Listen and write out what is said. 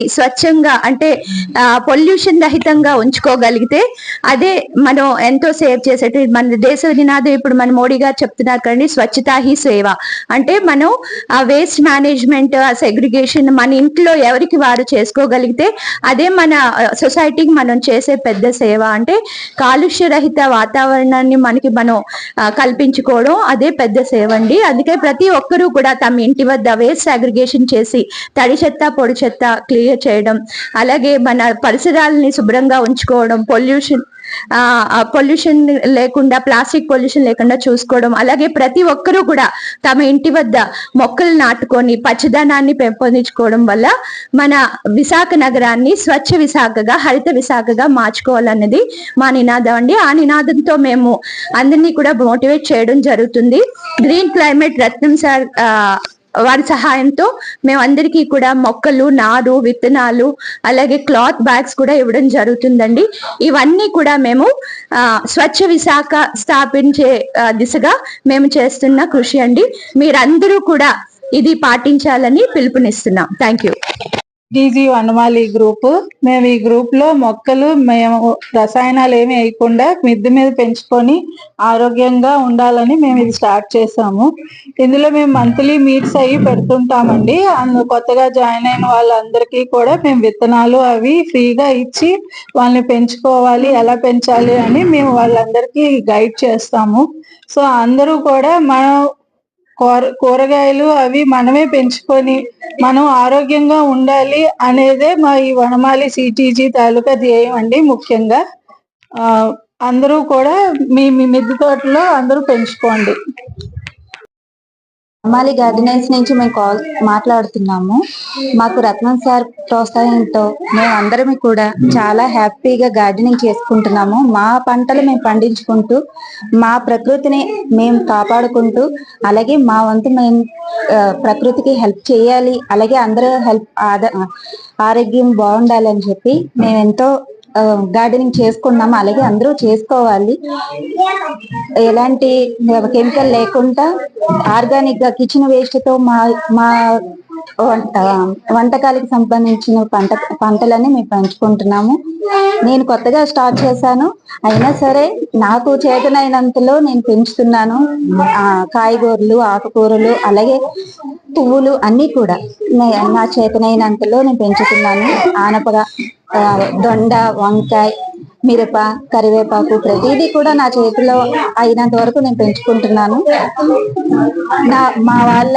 స్వచ్ఛంగా అంటే పొల్యూషన్ రహితంగా ఉంచుకోగలిగితే అదే మనం ఎంతో సేవ్ చేసేట మన దేశ నినాదం ఇప్పుడు మన మోడీ గారు చెప్తున్నారు కానీ స్వచ్ఛత హీ సేవ. అంటే మనం ఆ వేస్ట్ మేనేజ్మెంట్ ఆ సెగ్రిగేషన్ మన ఇంట్లో ఎవరికి వారు చేసుకోగలిగితే అదే మన సొసైటీకి మనం చేసే పెద్ద సేవ. అంటే కాలుష్య రహిత వాతావరణాన్ని మనకి మనం కల్పించుకోవడం అదే పెద్ద సేవ అండి. అందుకే ప్రతి ఒక్కరూ కూడా తమ ఇంటి వద్ద వేస్ట్ సెగ్రిగేషన్ చేసి తడి చెత్త పొడి చెత్త క్లియర్ చేయడం అలాగే మన పరిసరాలని శుభ్రంగా ఉంచుకోవడం పొల్యూషన్ పొల్యూషన్ లేకుండా ప్లాస్టిక్ పొల్యూషన్ లేకుండా చూసుకోవడం అలాగే ప్రతి ఒక్కరూ కూడా తమ ఇంటి వద్ద మొక్కలు నాటుకొని పచ్చదనాన్ని పెంపొందించుకోవడం వల్ల మన విశాఖ నగరాన్ని స్వచ్ఛ విశాఖగా హరిత విశాఖగా మార్చుకోవాలన్నది మా నినాదం అండి. ఆ నినాదంతో మేము అందరినీ కూడా మోటివేట్ చేయడం జరుగుతుంది. గ్రీన్ క్లైమేట్ రత్నం సార్ ఆ, వారి సహాయంతో మేము అందరికీ కూడా మొక్కలు నారు విత్తనాలు అలాగే క్లాత్ బ్యాగ్స్ కూడా ఇవ్వడం జరుగుతుందండి. ఇవన్నీ కూడా మేము ఆ, స్వచ్ఛ విశాఖ స్థాపించే దిశగా మేము చేస్తున్న కృషి అండి. మీరందరూ కూడా ఇది పాటించాలని పిలుపునిస్తున్నాం. Thank you DG Vanamali group. మేము ఈ గ్రూప్లో మొక్కలు మేము రసాయనాలు ఏమి వేయకుండా మిద్దె మీద పెంచుకొని ఆరోగ్యంగా ఉండాలని మేము ఇది స్టార్ట్ చేసాము ఇందులో మేము మంత్లీ మీట్స్ అవి పెడుతుంటామండి. అందు కొత్తగా జాయిన్ అయిన వాళ్ళందరికీ కూడా మేము విత్తనాలు అవి ఫ్రీగా ఇచ్చి వాళ్ళని పెంచుకోవాలి ఎలా పెంచాలి అని మేము వాళ్ళందరికీ గైడ్ చేస్తాము. సో అందరూ కూడా మనం కూరగాయలు అవి మనమే పెంచుకొని మనం ఆరోగ్యంగా ఉండాలి అనేదే మా ఈ వనమాలి సిటీజీ తాలూకా ధ్యేయం అండి ముఖ్యంగా. ఆ, అందరూ కూడా మీ మీ మిద్దె తోటలో అందరూ పెంచుకోండి. అమ్మాలి గార్డెన్స్ నుంచి మేము కాల్ మాట్లాడుతున్నాము. మాకు రత్నం సార్ ప్రోత్సాహంతో మేము అందరం కూడా చాలా హ్యాపీగా గార్డెనింగ్ చేసుకుంటున్నాము. మా పంటలు మేము పండించుకుంటూ మా ప్రకృతిని మేము కాపాడుకుంటూ అలాగే మా వంతు మేము ప్రకృతికి హెల్ప్ చేయాలి అలాగే అందరూ హెల్ప్ ఆరోగ్యం బాగుండాలని చెప్పి మేము ఎంతో గార్డెనింగ్ చేసుకున్నాము అలాగే అందరూ చేసుకోవాలి. ఎలాంటి కెమికల్ లేకుండా ఆర్గానిక్గా కిచెన్ వేస్ట్తో మా మా వంట వంటకాలకు సంబంధించిన పంట పంటలని మేము పెంచుకుంటున్నాము. నేను కొత్తగా స్టార్ట్ చేశాను. అయినా సరే నాకు చేతనైనంతలో నేను పెంచుతున్నాను. కాయగూరలు ఆకుకూరలు అలాగే పువ్వులు అన్ని కూడా నా చేతనైనంతలో నేను పెంచుతున్నాను. ఆనపగా దొండ వంకాయ మిరప కరివేపాకు ప్రతిదీ కూడా నా చేతిలో అయినంత వరకు నేను పెంచుకుంటున్నాను. నా మా వాళ్ళ